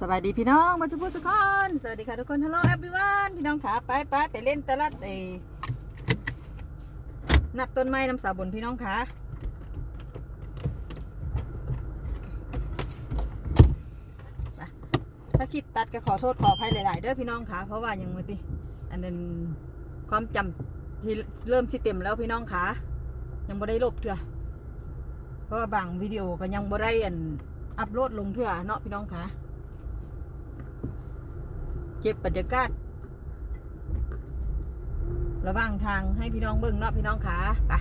สวัสดีพี่น้องมาชุพูสุกคนสวัสดีค่ะทุกคนฮัลโหล everyone พี่น้องขาไปไปไปเล่นตลาดเอนับต้นไม้น้ำสาบนพี่น้องขาถ้าคลิปตัดก็ขอโทษขออภัยหลาย ๆ เด้อพี่น้องขาเพราะว่ายังไม่ติอันนั้นความจำที่เริ่มสิเต็มแล้วพี่น้องขายังไม่ได้ลบเถอะเพราะว่าบางวิดีโอก็ยังไม่ได้อันอัพโหลดลงเถอะเนาะพี่น้องขา เก็บบรรยากาศระว่างทางให้พี่น้องเบิ่งเนาะพี่น้องขาไป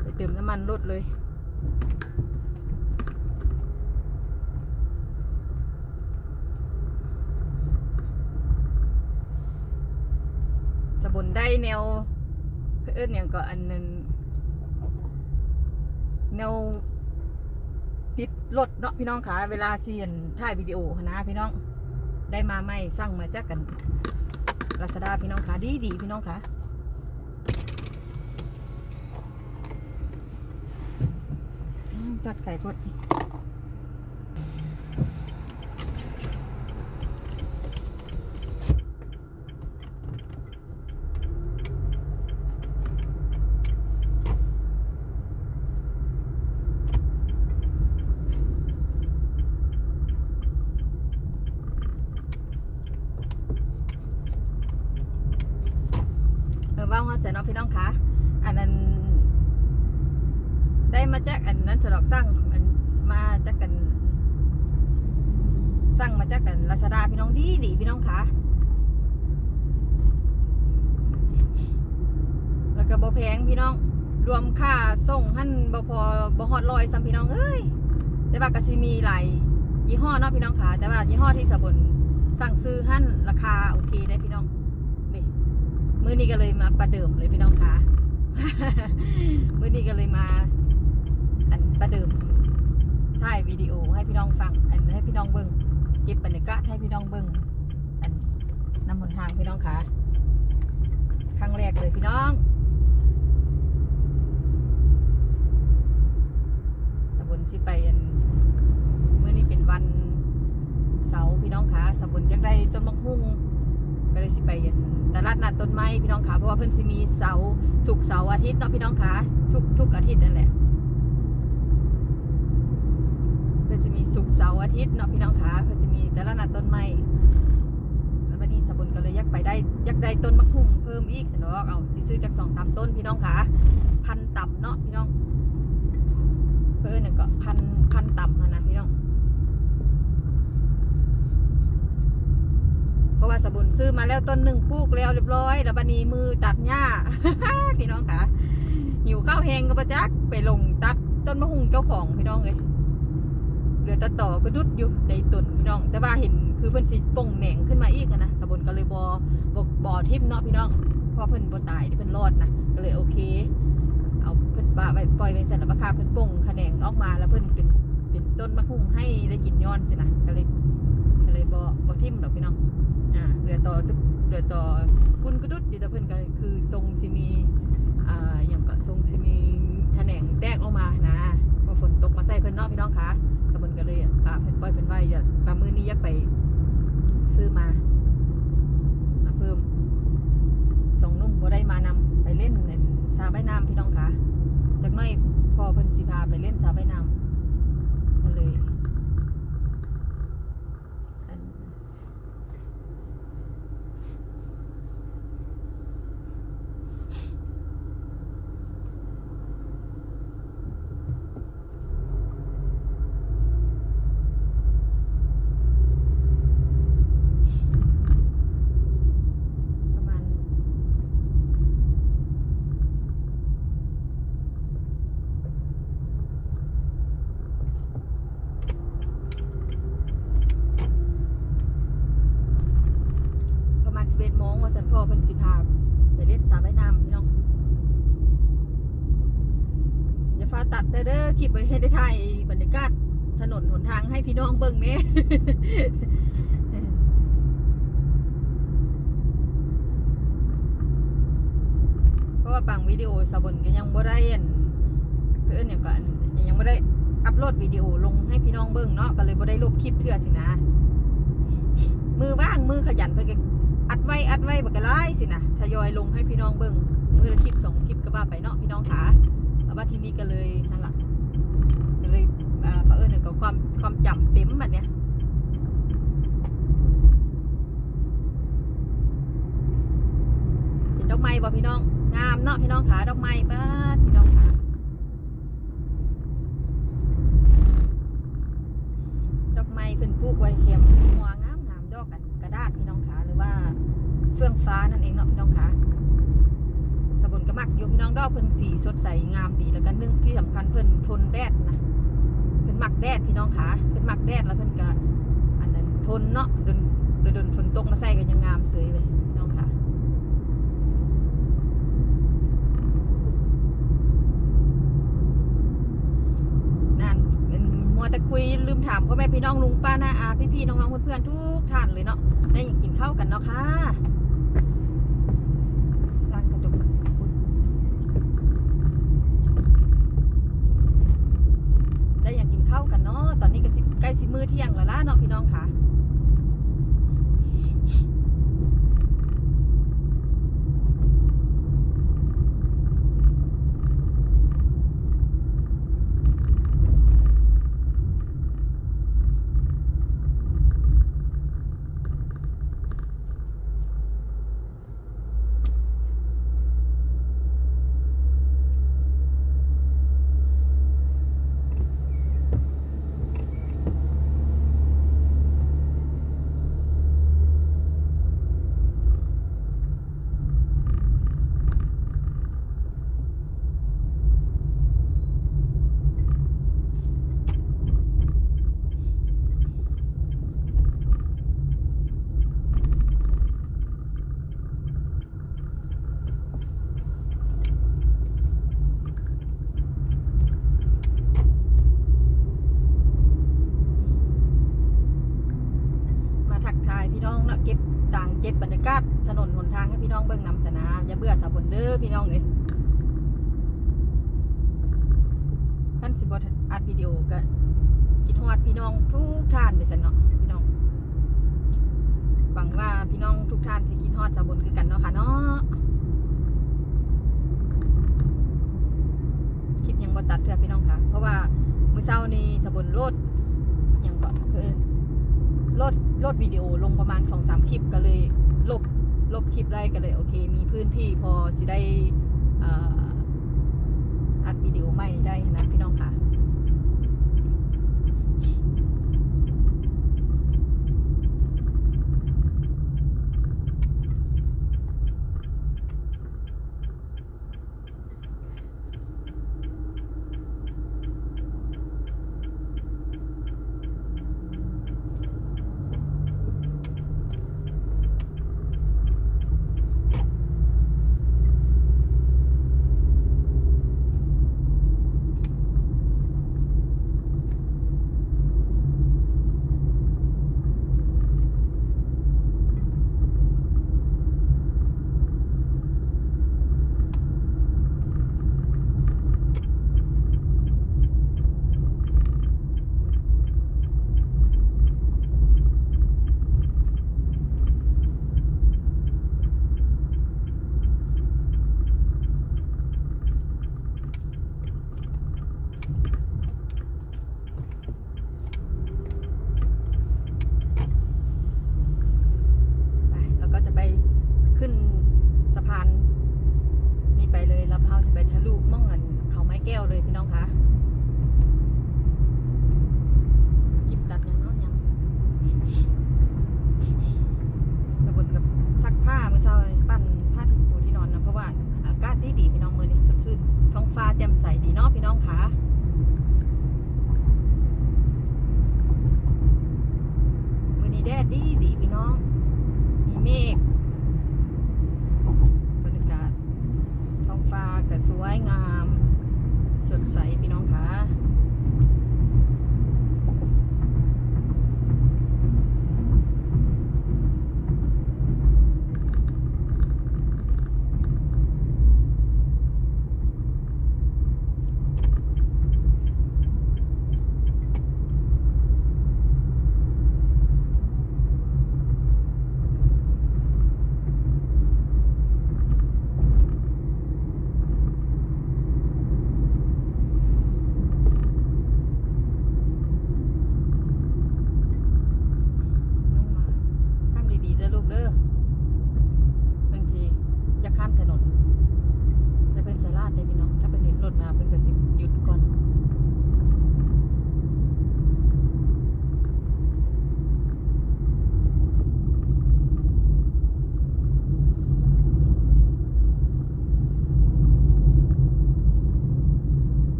ไปเติมน้ำมันรถเลยสบุนได้แนวเอิ้นอย่างก็อันนึงแนว รถเนาะพี่น้องขาเวลาเซียนถ่ายวิดีโอนะพี่น้องได้มาไม่สั่งมาจากกันลาซาด้าพี่น้องขาดีดีพี่น้องขาจัดไก่พดเออว่าว่าเสร็จเนาะพี่น้องขาอันนั้น ได้มาจากอันนั้นสะดอกสั่งอันมาจากกันสั่ง มาจากกันลาซาด้าพี่น้องดีดีพี่น้องขาแล้วก็บ่แพงพี่น้อง รวมค่าส่งหั่นบ่พอบ่ฮอดร้อยซ้ำพี่น้องเอ้ยแต่ว่าก็สิมีหลายยี่ห้อเนาะพี่น้องขาแต่ว่ายี่ห้อที่สะบนสั่งซื้อหั่นราคาโอเคได้พี่น้องนี่มื้อนี้ก็เลยมาประเดิมเลยพี่น้องขามื้อนี้ก็เลยมา อันประเดิมถ่ายวิดีโอให้พี่น้องฟัง อันให้พี่น้องเบิ้ง ก็บบรรยากาศให้พี่น้องเบิ้งอันนำหนทางพี่น้องขาครั้งแรกเลยพี่น้องตำบลชิไปอันเมื่อนี้เป็นวันเสาร์พี่น้องขาสำบลอยากได้ต้นมะฮุ่งก็เลยสิไปอันตลาดนัดต้นไม้พี่น้องขาเพราะว่าเพิ่อนสิมีเสาร์ศุกร์เสาร์อาทิตย์เนาะพี่น้องขาทุกทุกอาทิตย์นั่นแหละ เพื่อจะมี สุกเสาร์อาทิตย์เนาะพี่น้องคะเพื่อจะมีแต่ละนัดต้นไม้แล้ววันนี้สบุนก็เลยอยากไปได้อยากได้ต้นมะฮุ่งเพิ่มอีกสนอกเอาซื้อจากสองสามต้นพี่น้องคะพันต่ำเนาะพี่น้อง เพิ่นน่ะก็พันพันต่ำนะพี่น้องเพราะว่าสบุนซื้อมาแล้วต้นหนึ่งปลูกแล้วเรียบร้อย แล้วบันนี้มือตัดหญ้าพี่น้องคะหิวข้าวแห้งก็ประจักไปลงตัดต้นมะฮุ่งเจ้าของพี่น้องเลย ลือต่ต่อก็ดุดอยู่ในตุนพี่น้อง แต่ว่าเห็นคือเพิ่นสิป่งแหน่งขึ้นมาอีกนะสะบนก็เลยบอบบ่อทิพเนาะพี่น้องเพราะเพิ่นบ่ตายที่เพิ่นรอดนะก็เลยโอเค เอาเพิ่นปะไว้ปล่อยไว้เสร็จแล้วราคาเพิ่นป่งแขนงออกมาแล้วเพิ่นเป็นเป็นต้นมะฮุ่งให้ได้กินย้อนสินะก็เลยก็เลยบ่บ่ทิ่มดอกพี่น้องอ่าเหลือต่อตึ๊บเหลือต่อคุณกระดุดอยู่แต่เพิ่นก็คือทรงสิมีอ่าอย่างก็ทรงสิมีแขนงแตกออกมานะเพราะฝนตกมาใส่เพิ่นเนาะพี่น้องคะตะ ก็เลยปลาเห็นป้อยเป็นไว้อย่าปลามือนี้อยักไป ซื้อมา มาเพิ่มสองนุ่มบ่ได้มานำไปเล่นเนสาใบน้ำพี่น้องคะจากน้อยพอเพิ่นสิพาไปเล่นสาใบน้ำก็เลยอันประมาณประมาณ11โมงว่าสันพ่อเพิ่นสิพาไปเล่นสาใบน้ำพี่น้อง อย่าฟ้าตัดเด้อเด้อคลิปไว้ให้ได้ถ่ายบรรยา กาศถนนหนทางให้พี่น้องเบิ่งเน่เพราะว่าบางวิดีโอสบนก็ยังบ่ได้อันเพื่อนอย่างก่อนยังไม่ได้อัปโหลดวิดีโอลงให้พี่น้องเบิ่งเนาะก็เลยบ่ได้ลบคลิปเพื่อสินะ มือว่างมือขยันเพิ่อนก็อัดไว้อัดไว้บักกะไลสินะทยอยลงให้พี่น้องเบิ่งมือละคลิปสองคลิปก็ว่าไปเนาะพี่น้องขาแล้วว่าที่นี้ก็เลยนั่นล่ะก็เลย อ่าเผอิญกับความความจำเต็มแบบเนี้ยเห็นดอกไม้บ่พี่น้องงามเนาะพี่น้องขาดอกไม้บ้านพี่น้องขาดอกไม้เพิ่นปลูกไว้เข็มหัวงามงามดอกกันกระดาษพี่น้องขาหรือว่าเฟื่องฟ้านั่นเองเนาะพี่น้องขาสบุนกระมักอยู่พี่น้องดอกเพิ่นสีสดใสงามดีแล้วก็นึ่งที่สำคัญเพิ่นทนแดดนะ มักแดดพี่น้องขาเพิ่นมักแดดแล้วเพิ่นก็อันนั้นทนเนาะโดนโดนฝนตกมาใส่ก็ยังงามเสยเลยพี่น้องขานั่นเป็นมัวแต่คุยลืมถามพ่อแม่พี่น้องลุงป้าน้าอาพี่พี่ๆน้องๆเพื่อนๆทุกท่านเลยเนาะได้ยากกินข้าวกันเนาะค่ะานกระจกอุ๊ยได้อยากกินข้าวกันเนาะตอนนี้ก็สิใกล้สิมื้อ เที่ยงแล้วล่ะเนาะพี่น้องค่ะ มาทักทายพี่น้องเนาะเก็บต่างเก็บบรรยากาศถนนหนทางให้พี่น้อง เบิ่งนำสนาอย่าเบื่อสาวบนเด้อพี่น้องเอ้ยขั้นสิบอัดวิดีโอก็คิดฮอดพี่น้องทุกท่านเด้อสันเนาะพี่น้องหวังว่าพี่น้องทุกท่านสิคิดฮอดสาวบนคือกันเนาะค่ะเนาะคลิปยังบ่ตัดเถอะพี่น้องค่ะ เพราะว่ามื้อเช้านี้สาวบนโลดยังก็เพิ่นโลดโลดวิดีโอลงประมาณสองสามคลิปก็เลย ลบคลิปได้ก็เลยโอเค มีพื้นที่พอสิได้อัดวิดีโอใหม่ได้นะพี่น้องค่ะ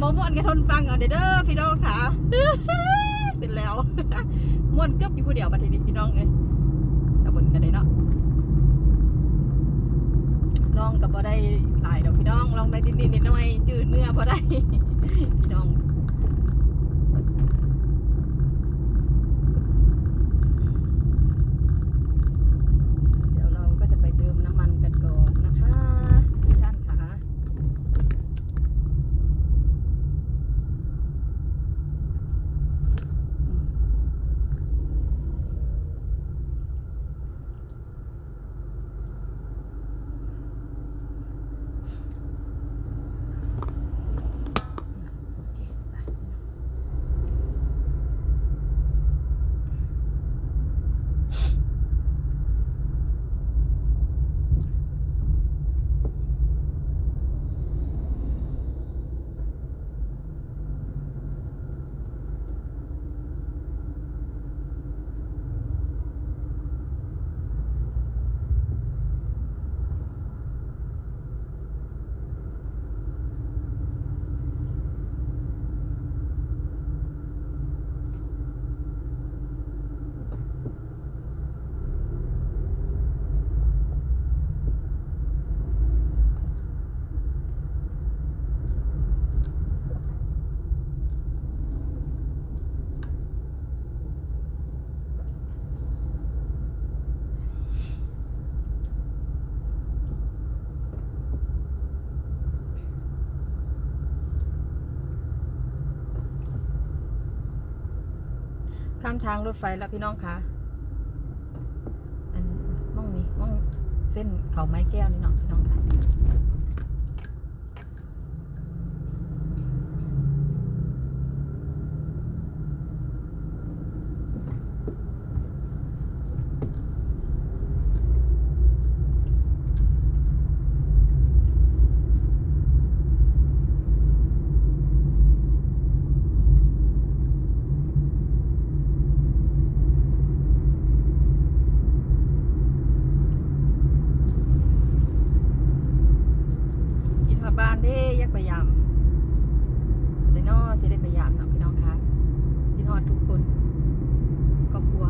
นเสียงโมม่วนกับทนฟังเอาเด้อเด้อพี่น้องค่ะเสร็จแล้วม่วนเกือบอยู่ผู้เดียวบัดทีนี้พี่น้องเอ้ยตะบนกันได้เนาะลองกับพอได้หลายดอกพี่น้องลองได้นิดๆนิดหน่อยจืดเนื้อพอได้พี่น้อง เดี๋ยวเราก็จะไปเติมน้ำมันกันก่อนนะคะทุกท่านค่ะโอเคไปข้ามทางรถไฟแล้วพี่น้องคะอันมองนี่มองเส้นเขาไม้แก้วนี่เนาะพี่น้องค่ะ กินฮอดบ้านเด้อ ยักพยายามได้นอสิได้พยายามเนาะพี่น้องคะพี่ทอดทุกคนครอบครัว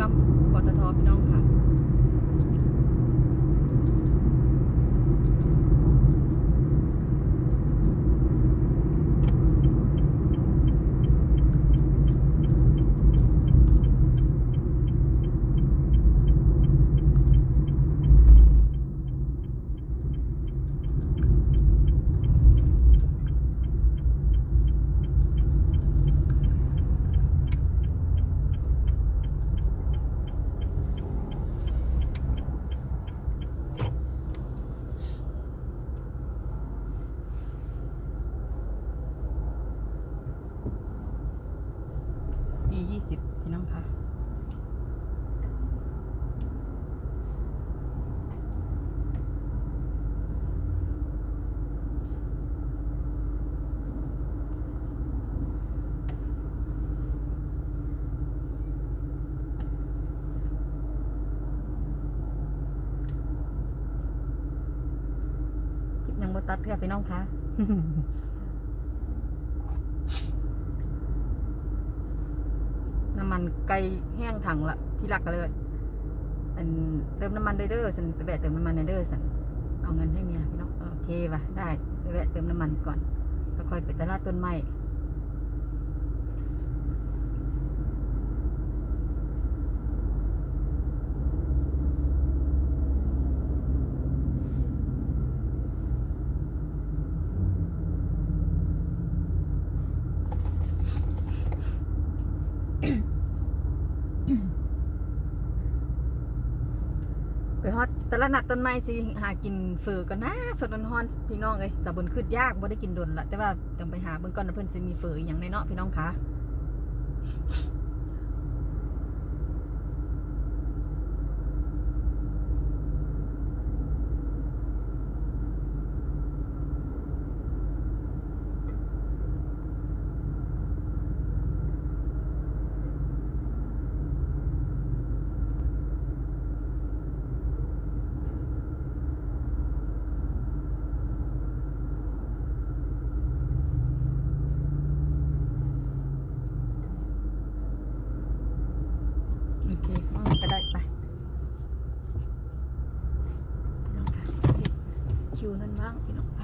ปั๊มปตทพี่น้องค่ะ ตัดเพื่อพี่น้องคะน้ำมันไกลแห้งถังละที่หลักก็เลยอันเติมน้ำมันเด้อเด้อสันไปแวะเติมน้ำมันเด้อสันเอาเงินให้เมียพี่น้องโอเคป่ะได้ไปแวะเติมน้ำมันก่อนแล้วค่อยไปตลาดต้นไม้ไปฮอดตลาด นัดต้นไม้สิหากินเฟอกันนะสดร้อนๆพี่น้องเอ้ยจะบนขึ้นยากบ่ได้กินดนละแต่ว่าต้องไปหาเบิ่งก่อนว่าเพิ่นสิมีเฟออย่างในเนาะพี่น้องคะ เคว่างก็ได้ไปพี่น้องค่ะโอเคคิวนั่นว่างพี่น้องไป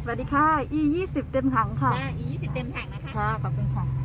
ส วัสดีค่ะ E ยี่สิบเต็มถังค่ะได้อีสิบเต็มถังนะคะ ค่ะ ขอบคุณค่ะ